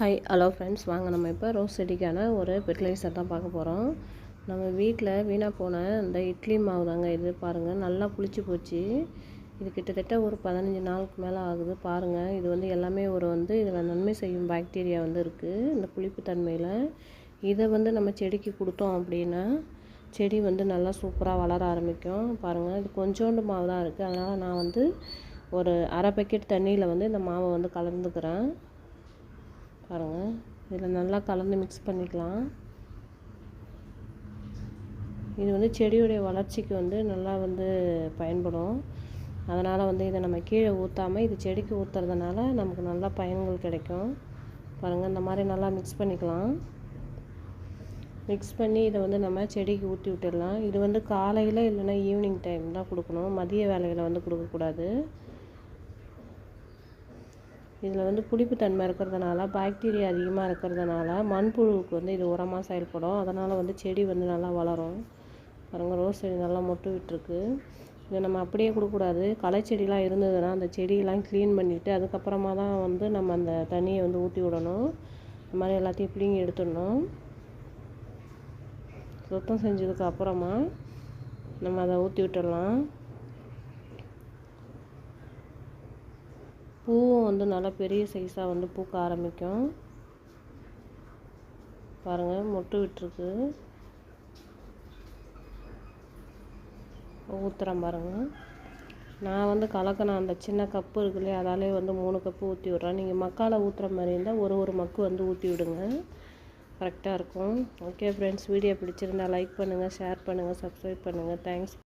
Hi hello friends வாங்க நம்ம இப்போ ரோஸ் செடிக்கான ஒரு ஃபெர்டிலைசர் தான் பார்க்க போகிறோம் நம்ம வீட்டில் வீணாக போன இந்த இட்லி மாவு தாங்க இது பாருங்கள் நல்லா புளிச்சு போச்சு. இது கிட்டத்தட்ட ஒரு பதினஞ்சு நாளுக்கு மேலே ஆகுது. பாருங்கள் இது வந்து எல்லாமே ஒரு வந்து இதில் நன்மை செய்யும் பாக்டீரியா வந்து இருக்குது இந்த புளிப்பு தன்மையில் இதை வந்து நம்ம செடிக்கு கொடுத்தோம் அப்படின்னா செடி வந்து நல்லா சூப்பராக வளர ஆரம்பிக்கும். பாருங்கள் இது கொஞ்சோண்டு மாவு தான் இருக்குது அதனால் நான் வந்து ஒரு அரை பக்கெட் தண்ணியில் வந்து இந்த மாவை வந்து கலந்துக்கிறேன். பாருங்கள் இதில் நல்லா கலந்து மிக்ஸ் பண்ணிக்கலாம். இது வந்து செடியுடைய வளர்ச்சிக்கு வந்து நல்லா வந்து பயன்படும். அதனால் வந்து இதை நம்ம கீழே ஊற்றாமல் இது செடிக்கு ஊற்றுறதுனால நமக்கு நல்லா பயன்கள் கிடைக்கும். பாருங்கள் இந்த மாதிரி நல்லா மிக்ஸ் பண்ணிக்கலாம். மிக்ஸ் பண்ணி இதை வந்து நம்ம செடிக்கு ஊற்றி விட்டுடலாம். இது வந்து காலையில் இல்லைன்னா ஈவினிங் டைம் தான் கொடுக்கணும். மதிய வேலையில் வந்து கொடுக்கக்கூடாது. இதில் வந்து புளிப்பு தன்மை இருக்கிறதுனால பாக்டீரியா அதிகமாக இருக்கிறதுனால மண்புழுவுக்கு வந்து இது உரமாக செயல்படும். அதனால் வந்து செடி வந்து நல்லா வளரும். பாருங்கள் ரோஸ் செடி நல்லா மொட்டு விட்டுருக்கு. இதை நம்ம அப்படியே கொடுக்கக்கூடாது. களை செடிலாம் இருந்ததுன்னா அந்த செடியெல்லாம் க்ளீன் பண்ணிவிட்டு அதுக்கப்புறமா தான் வந்து நம்ம அந்த தண்ணியை வந்து ஊற்றி விடணும். இந்த மாதிரி எல்லாத்தையும் பிடிங்கி எடுத்துடணும். சுத்தம் செஞ்சதுக்கு அப்புறமா நம்ம அதை ஊற்றி விட்டுடலாம். பூவும் வந்து நல்லா பெரிய சைஸாக வந்து பூக்க ஆரம்பிக்கும். பாருங்கள் மொட்டு விட்டுருக்கு. ஊற்றுறேன் பாருங்கள் நான் வந்து கலக்கின அந்த சின்ன கப்பு இருக்கு இல்லையா அதாலே வந்து மூணு கப்பு ஊற்றி விட்றேன். நீங்கள் மக்கால் ஊற்றுற மாதிரி இருந்தால் ஒரு ஒரு மக்கு வந்து ஊற்றி விடுங்க. கரெக்டாக இருக்கும். ஓகே ஃப்ரெண்ட்ஸ் வீடியோ பிடிச்சிருந்தா லைக் பண்ணுங்கள் ஷேர் பண்ணுங்கள் சப்ஸ்கிரைப் பண்ணுங்கள் தேங்க்ஸ்